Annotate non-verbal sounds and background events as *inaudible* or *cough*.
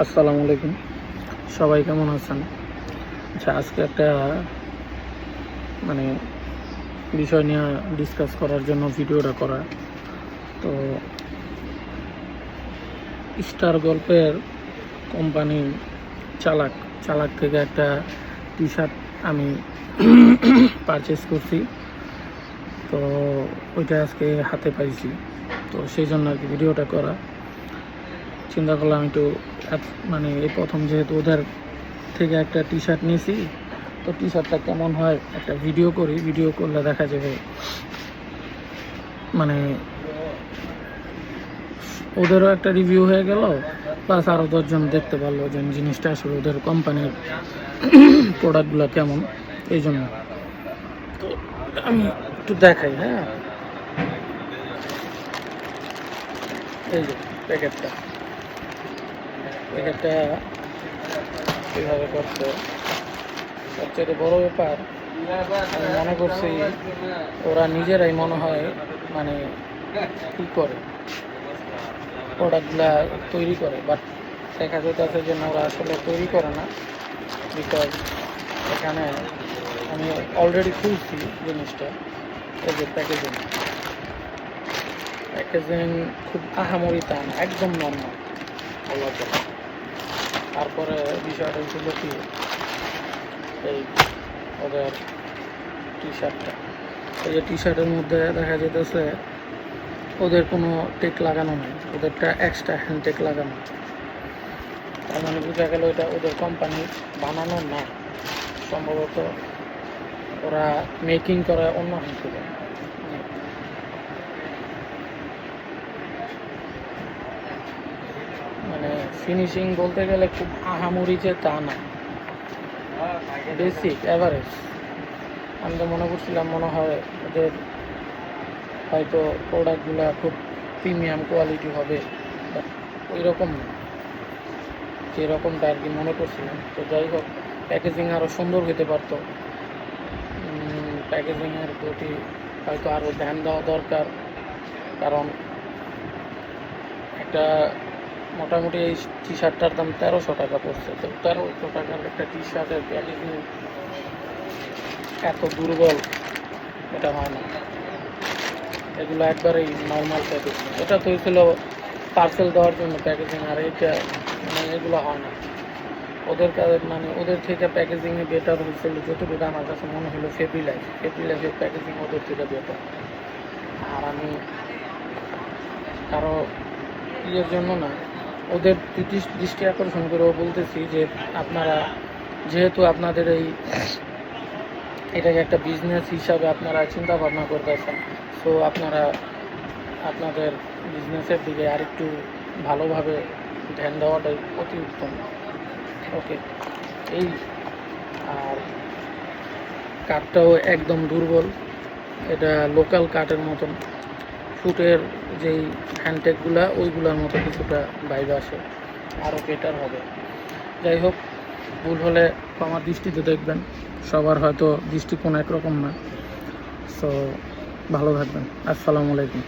আসসালামু আলাইকুম। সবাই কেমন আছেন? আচ্ছা আজকে একটা মানে বিষয় নিয়ে ডিসকাস করার জন্য ভিডিওটা করা। তো, স্টার গল্পের কোম্পানির চালাক চালাক থেকে একটা টি শার্ট আমি *coughs* পারচেস করছি। তো, ওইটা আজকে হাতে পাইছি। তো, সেই জন্য আর কি ভিডিওটা করা। চিন্তা করলাম একটু মানে এই প্রথম যেহেতু ওদের থেকে একটা টি শার্ট নিয়েছি, তো টি শার্টটা কেমন হয় একটা ভিডিও করি ভিডিও করলে দেখা যাবে মানে ওদেরও একটা রিভিউ হয়ে গেল প্লাস আরও দশজন দেখতে পারল যে জিনিসটা আসলে ওদের কোম্পানির প্রোডাক্টগুলো কেমন, এই জন্য। তো আমি একটু দেখাই হ্যাঁ? এই যে প্যাকেটটা প্যাকেটটা কীভাবে করছে। সবচেয়ে বড় ব্যাপার, আমি মনে করছি ওরা নিজেরাই মনে হয় মানে কী করে? প্রোডাক্টগুলা তৈরি করে বাট দেখা যেতেছে যে ওরা আসলে তৈরি করে না। বিকজ এখানে আমি অলরেডি খুলছি জিনিসটা, এই যে প্যাকেজিং প্যাকেজিং খুব আহামরি তা না একদম নর্মাল আল্লাহ তালা। তারপরে বিষয়টা ছিল কি? এই ওদের টি শার্টটা এই যে টি শার্টের মধ্যে দেখা যেতেছে ওদের কোনো টেক লাগানো নেই। ওদেরটা এক্সট্রা হ্যান্ড টেক লাগানো। তার মানে বোঝা গেল এটা ওদের কোম্পানি বানানো না সম্ভবত ওরা মেকিং করে অন্য হতে মানে ফিনিশিং বলতে গেলে খুব আহামরি যে তা না। বেসিক অ্যাভারেজ আমি তো মনে করছিলাম মনে হয় ওদের হয়তো প্রোডাক্টগুলো খুব প্রিমিয়াম কোয়ালিটি হবে ওই রকম না। যেরকমটা আর কি মনে করছিলাম। তো যাই হোক প্যাকেজিং আরও সুন্দর হতে পারতো। প্যাকেজিংয়ের প্রতি হয়তো আরও ধ্যান দেওয়া দরকার। কারণ একটা মোটামুটি এই টি শার্টটার দাম তেরোশো টাকা পড়ছে। তো তেরোশো টাকার একটা টি শার্টের প্যাকেজিং এত দুর্বল, এটা হয় না। এগুলো একবারেই নর্মাল প্যাকেজিং এটা তো ছিল পার্সেল দেওয়ার জন্য প্যাকেজিং আর এটা মানে এগুলো হয় না। ওদের কাছে মানে ওদের থেকে প্যাকেজিংয়ে বেটার হয়েছিল, যতটুকু আমার কাছে মনে হলো ফেব্রি লাইফ ফেব্রি লাইফের প্যাকেজিং ওদের থেকে বেটার আর আমি কারও ইয়ের জন্য না ওদের দৃষ্টি- আকর্ষণ করেও বলতেছি যে আপনারা যেহেতু আপনাদের এই এটাকে একটা বিজনেস হিসাবে আপনারা চিন্তা ভাবনা করতেছেন সো আপনারা আপনাদের বিজনেসের দিকে আরেকটু ভালোভাবে ধ্যান দেওয়াটাই অতি উত্তম। ওকে এই, আর কাঠটাও একদম দুর্বল। এটা লোকাল কাঠের মতন। ফুটের যেই হ্যান্ডটেকগুলো, ওইগুলোর মতো কিছুটা বাইরে আসে। আরও বেটার হবে। যাই হোক, ভুল হলে আমার দৃষ্টিতে দেখবেন। সবার হয়তো দৃষ্টিকোণ একরকম না। সো ভালো থাকবেন। আসসালামু আলাইকুম।